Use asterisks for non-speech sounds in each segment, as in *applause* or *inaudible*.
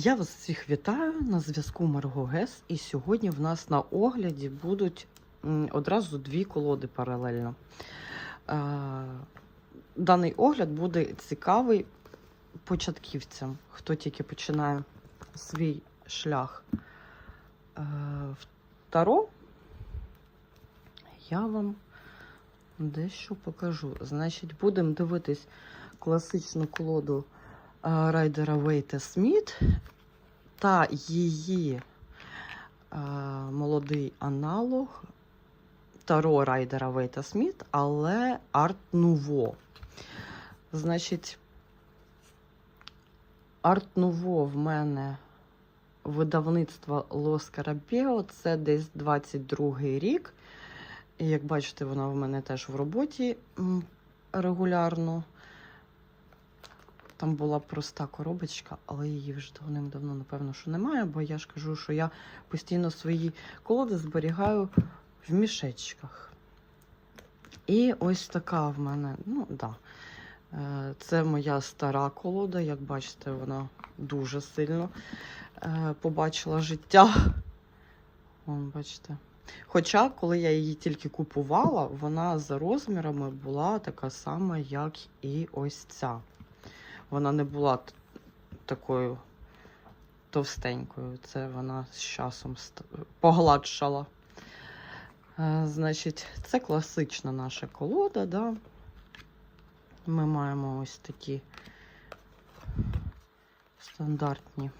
Я вас всіх вітаю на зв'язку Марго Гес. І сьогодні в нас на огляді будуть одразу дві колоди паралельно. Е, Даний огляд буде цікавий початківцям, хто тільки починає свій шлях е, в Таро. Я вам дещо покажу. Значить, будемо дивитись класичну колоду райдера Вейта Сміт та її е, молодий аналог Таро райдера Вейта Сміт, але Арт Нуво. Значить, Арт Нуво в мене видавництво Лос Карабіо, це десь 22-й рік. І як бачите, вона в мене теж в роботі регулярно. Там була проста коробочка, але її вже давним-давно, напевно, що немає, бо я ж кажу, що я постійно свої колоди зберігаю в мішечках. І ось така в мене, ну да. Е, Це моя стара колода, як бачите, вона дуже сильно е, побачила життя. Вон, бачите. Хоча, коли я її тільки купувала, вона за розмірами була така сама, як і ось ця. Вона не була такою товстенькою. Це вона з часом погладшала. Е, Значить, це класична наша колода, да? Ми маємо ось такі стандартні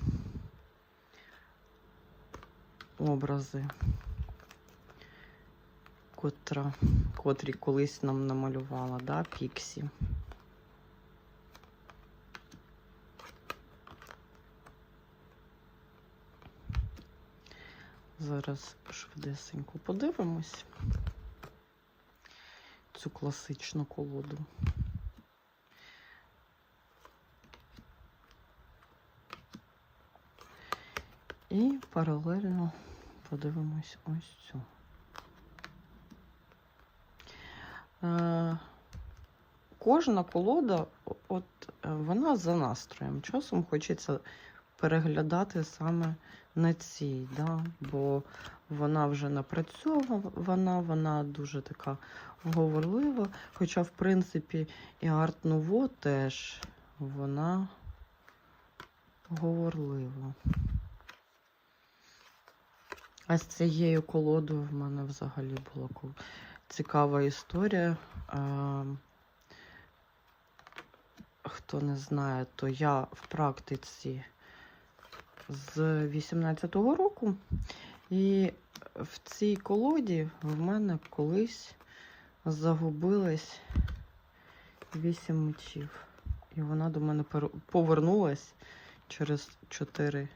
образи, котра, котрі колись нам намалювала, да, Піксі. Зараз швидесенько подивимось цю класичну колоду. І паралельно подивимось ось цю. Е, кожна колода, от е, вона за настроєм. Часом хочеться переглядати саме на цій, да? бо вона вже напрацьована, вона дуже така говорлива. Хоча, в принципі, і Арт Нуво теж вона говорлива. А з цією колодою в мене взагалі була цікава історія. Хто не знає, то я в практиці з 18-го року. І в цій колоді в мене колись загубилось 8 мечів. І вона до мене повернулась через 4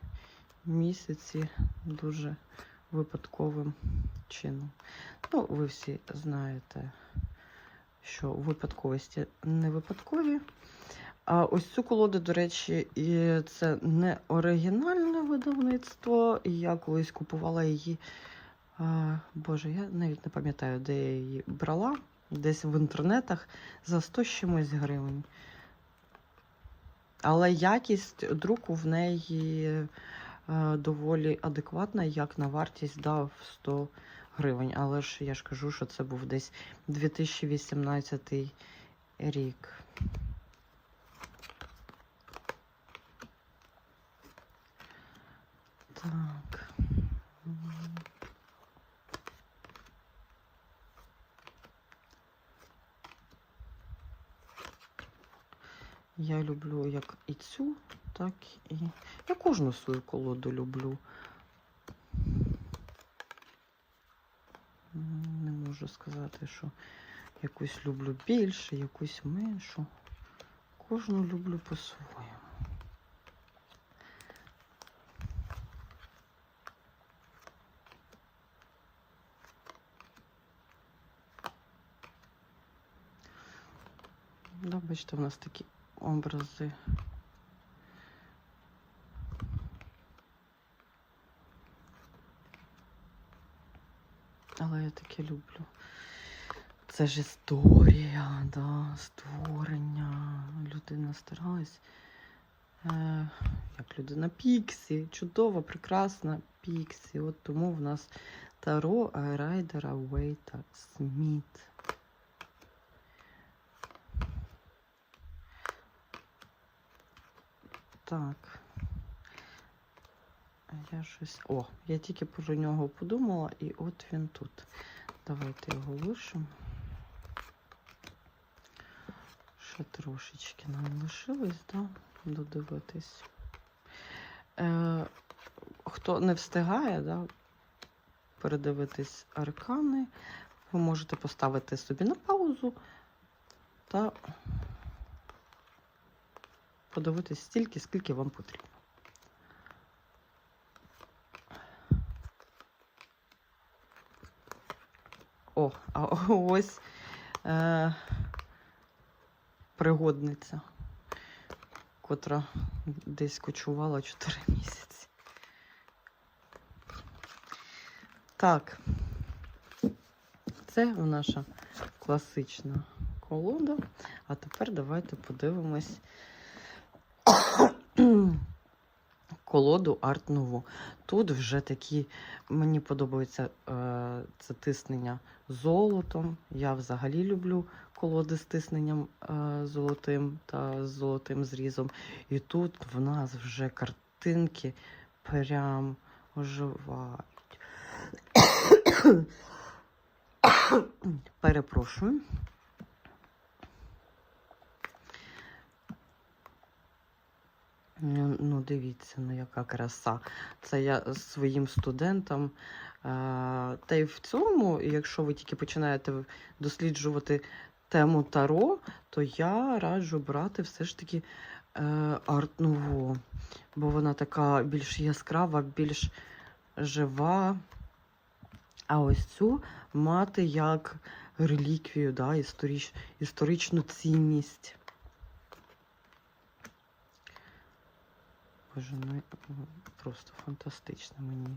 місяці дуже випадковим чином. Ну, ви всі знаєте, що випадковості не випадкові. А ось цю колоду, до речі, і це не оригінальне видавництво. Я колись купувала її. А, Боже, я навіть не пам'ятаю, де я її брала. Десь в інтернетах за 100 чимось гривень. Але якість друку в неї е, доволі адекватна, як на вартість дав 100 гривень. Але ж я ж кажу, що це був десь 2018 рік. Так. Я люблю як і цю, так і. Я кожну свою колоду люблю. Не можу сказати, що якусь люблю більше, якусь меншу. Кожну люблю по-своєму. Да, бачите, у нас такі образи. Але я таке люблю. Це ж історія, да, створення. Людина старалась. Е, як людина. Піксі, чудова, прекрасна Піксі. От тому в нас Таро Райдера Уейта Сміт. Так. Я щось. О, я тільки про нього подумала, і от він тут. Давайте його лишимо. Ще трошечки нам лишилось, да? додивитись. Е, хто не встигає, да, передивитись аркани, ви можете поставити собі на паузу та подивитись стільки, скільки вам потрібно. О, а *laughs* ось е, пригодниця, котра десь кочувала 4 *laughs* місяці. Так, це наша класична колода. А тепер давайте подивимось колоду Арт Нову. Тут вже такі, мені подобається е, це тиснення золотом. Я взагалі люблю колоди з тисненням е, золотим та золотим зрізом. І тут в нас вже картинки прям оживають. *coughs* Перепрошую. Ну, ну, дивіться, ну яка краса. Це я своїм студентам. Та й в цьому, якщо ви тільки починаєте досліджувати тему Таро, то я раджу брати все ж таки е, арт нову, бо вона така більш яскрава, більш жива. А ось цю мати як реліквію, да, історич, історичну цінність. Боже, ну просто фантастично мені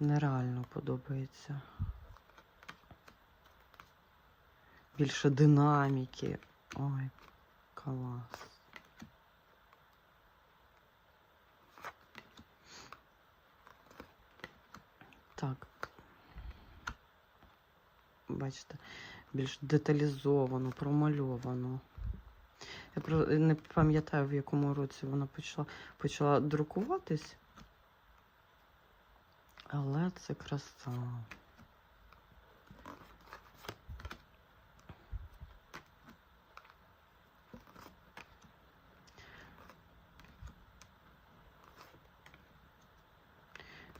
нереально подобається. Більше динаміки. Ой, клас. Так. Бачите, більш деталізовано, промальовано. Я не пам'ятаю, в якому році вона почала, почала друкуватись. Але це краса.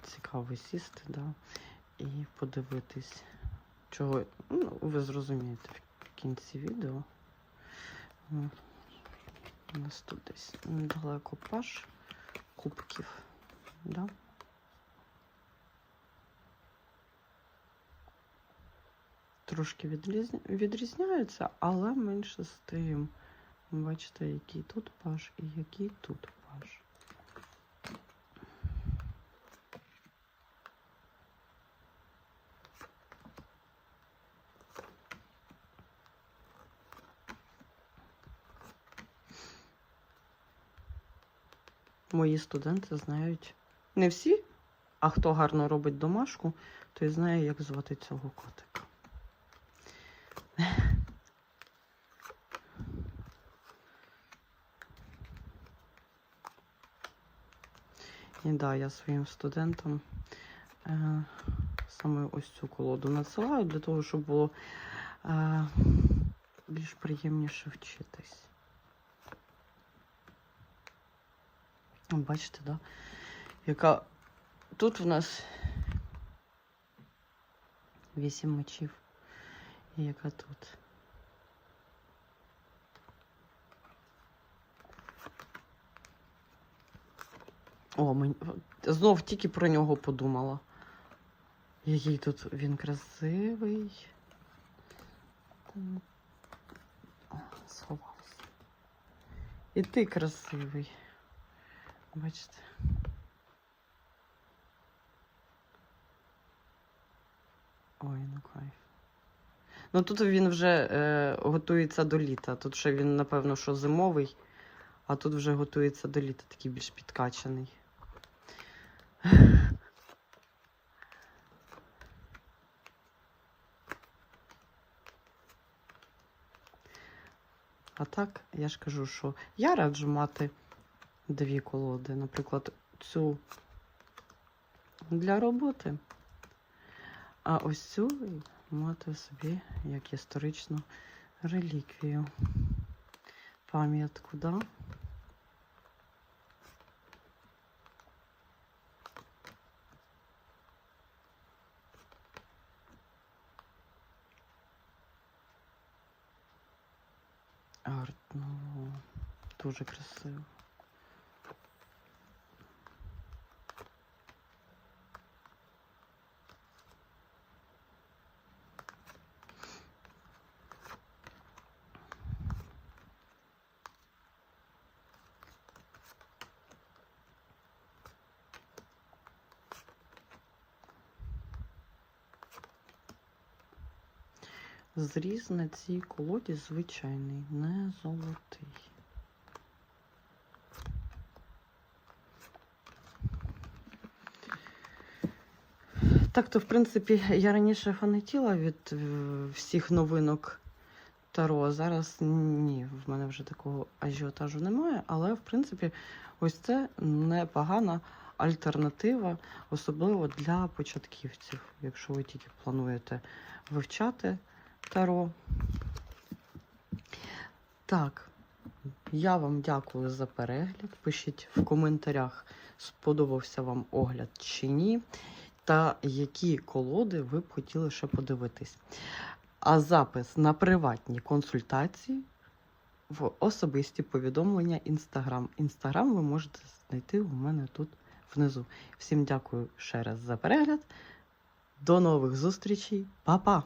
Цікаво сісти, да, і подивитись, чого, ну, ви зрозумієте в кінці відео. У нас тут десь недалеко паш кубків. Да? Трошки відрізня... відрізняються, але менше з тим. Бачите, який тут паш і який тут паш. Мої студенти знають не всі, а хто гарно робить домашку, той знає, як звати цього котика. І да, я своїм студентам е, саме ось цю колоду надсилаю для того, щоб було е, більш приємніше вчитись. Бачите, да? Яка тут в нас вісім мечів. І яка тут? О, мені знов тільки про нього подумала. Який тут він красивий. Сховався. І ти красивий. Бачите. Ой, ну кайф. Ну тут він вже е, готується до літа. Тут ще він, напевно, що зимовий, а тут вже готується до літа, такий більш підкачаний. А так, я ж кажу, що я раджу мати дві колоди. Наприклад, цю для роботи, а ось цю мати собі як історичну реліквію. Пам'ятку, да? Арт, ну, дуже красиво. Зріз на цій колоді звичайний, не золотий. Так то, в принципі, я раніше фанатіла від е, всіх новинок Таро. а Зараз ні, в мене вже такого ажіотажу немає. Але, в принципі, ось це непогана альтернатива, особливо для початківців, якщо ви тільки плануєте вивчати Таро. Так, я вам дякую за перегляд. Пишіть в коментарях, сподобався вам огляд чи ні, та які колоди ви б хотіли ще подивитись. А запис на приватні консультації в особисті повідомлення Інстаграм. Інстаграм ви можете знайти у мене тут внизу. Всім дякую ще раз за перегляд. До нових зустрічей. Па-па!